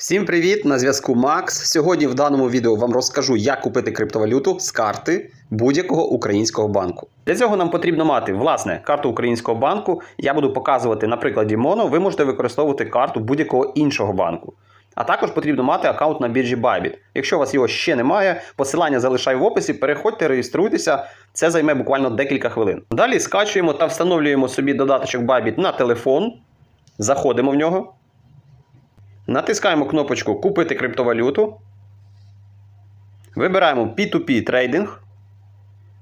Всім привіт! На зв'язку Макс. Сьогодні в даному відео вам розкажу, як купити криптовалюту з карти будь-якого українського банку. Для цього нам потрібно мати власне карту українського банку. Я буду показувати на прикладі Моно. Ви можете використовувати карту будь-якого іншого банку. А також потрібно мати аккаунт на біржі Bybit. Якщо у вас його ще немає, посилання залишаю в описі. Переходьте, реєструйтеся. Це займе буквально декілька хвилин. Далі скачуємо та встановлюємо собі додаточок Bybit на телефон. Заходимо в нього. Натискаємо кнопочку Купити криптовалюту. Вибираємо P2P трейдинг.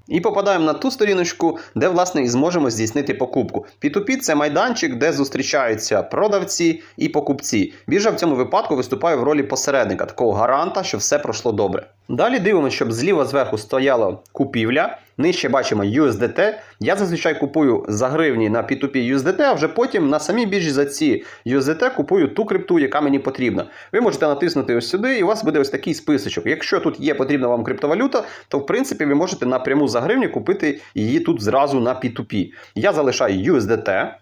І попадаємо на ту сторіночку, де, власне, і зможемо здійснити покупку. P2P це майданчик, де зустрічаються продавці і покупці. Біржа в цьому випадку виступає в ролі посередника, такого гаранта, що все пройшло добре. Далі дивимося, щоб зліва зверху стояла купівля. Нижче бачимо USDT. Я зазвичай купую за гривні на P2P USDT, а вже потім на самій біржі за ці USDT купую ту крипту, яка мені потрібна. Ви можете натиснути ось сюди, і у вас буде ось такий списочок. Якщо тут є потрібна вам криптовалюта, то в принципі ви можете напряму за гривні купити її тут зразу на P2P. Я залишаю USDT.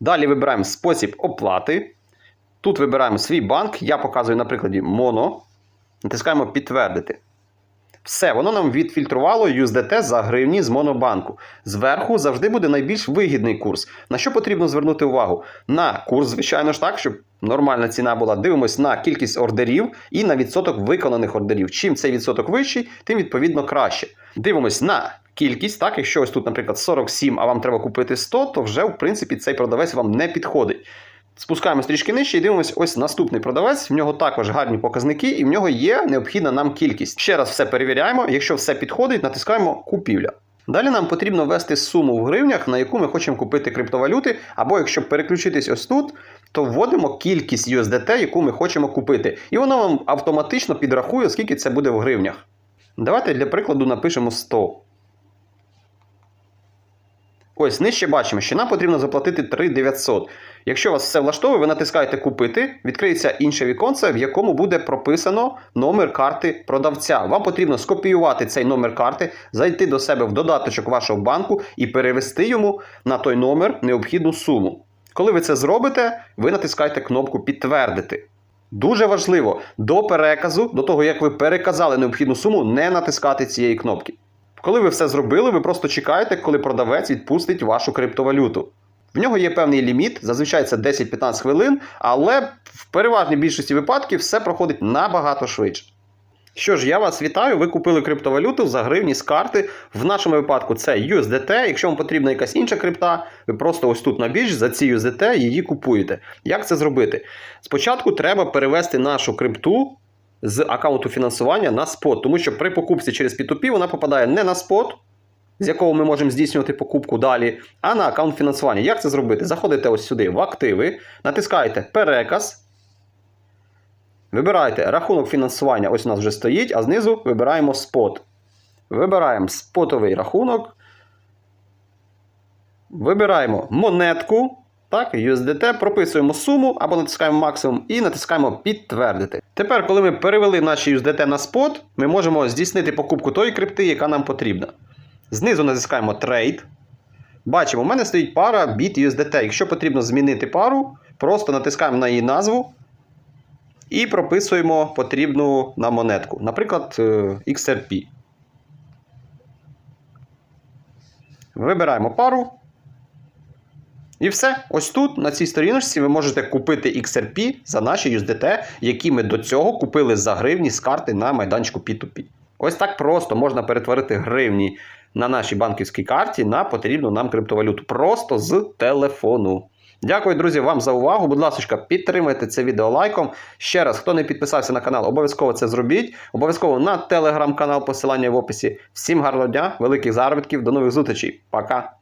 Далі вибираємо спосіб оплати. Тут вибираємо свій банк. Я показую на прикладі Mono. Натискаємо підтвердити. Все, воно нам відфільтрувало USDT за гривні з монобанку. Зверху завжди буде найбільш вигідний курс. На що потрібно звернути увагу? На курс, звичайно ж так, щоб нормальна ціна була. Дивимось на кількість ордерів і на відсоток виконаних ордерів. Чим цей відсоток вищий, тим відповідно краще. Дивимось на кількість. Так, якщо ось тут, наприклад, 47, а вам треба купити 100, то вже в принципі цей продавець вам не підходить. Спускаємо стрічки нижче і дивимося, ось наступний продавець. В нього також гарні показники, і в нього є необхідна нам кількість. Ще раз все перевіряємо. Якщо все підходить, натискаємо купівля. Далі нам потрібно ввести суму в гривнях, на яку ми хочемо купити криптовалюти. Або якщо переключитись ось тут, то вводимо кількість USDT, яку ми хочемо купити. І воно вам автоматично підрахує, скільки це буде в гривнях. Давайте для прикладу напишемо 100. Ось нижче бачимо, що нам потрібно заплатити 3900. Якщо вас все влаштовує, ви натискаєте Купити, відкриється інше віконце, в якому буде прописано номер карти продавця. Вам потрібно скопіювати цей номер карти, зайти до себе в додаточок вашого банку і перевести йому на той номер необхідну суму. Коли ви це зробите, ви натискаєте кнопку Підтвердити. Дуже важливо до переказу, до того як ви переказали необхідну суму, не натискати цієї кнопки. Коли ви все зробили, ви просто чекаєте, коли продавець відпустить вашу криптовалюту. В нього є певний ліміт, зазвичай це 10-15 хвилин, але в переважній більшості випадків все проходить набагато швидше. Що ж, я вас вітаю, ви купили криптовалюту за гривні з карти. В нашому випадку це USDT. Якщо вам потрібна якась інша крипта, ви просто ось тут на біржі за ці USDT її купуєте. Як це зробити? Спочатку треба перевести нашу крипту з аккаунту фінансування на спот, тому що при покупці через P2P вона попадає не на спот, з якого ми можемо здійснювати покупку далі, а на аккаунт фінансування. Як це зробити? Заходите ось сюди в активи, натискаєте переказ. Вибираєте рахунок фінансування, ось у нас вже стоїть, а знизу вибираємо спот. Вибираємо спотовий рахунок. Вибираємо монетку. Так, USDT, прописуємо суму або натискаємо максимум і натискаємо підтвердити. Тепер, коли ми перевели наші USDT на спот, ми можемо здійснити покупку тої крипти, яка нам потрібна. Знизу натискаємо трейд. Бачимо, у мене стоїть пара BIT USDT. Якщо потрібно змінити пару, просто натискаємо на її назву і прописуємо потрібну нам монетку. Наприклад, е, XRP. Вибираємо пару. І все. Ось тут, на цій сторіночці, ви можете купити XRP за наші USDT, які ми до цього купили за гривні з карти на майданчику P2P. Ось так просто можна перетворити гривні на нашій банківській карті на потрібну нам криптовалюту. Просто з телефону. Дякую, друзі, вам за увагу. Будь ласка, підтримайте це відео лайком. Ще раз, хто не підписався на канал, обов'язково це зробіть. Обов'язково на телеграм-канал, посилання в описі. Всім гарного дня, великих заробітків, до нових зустрічей. Пока!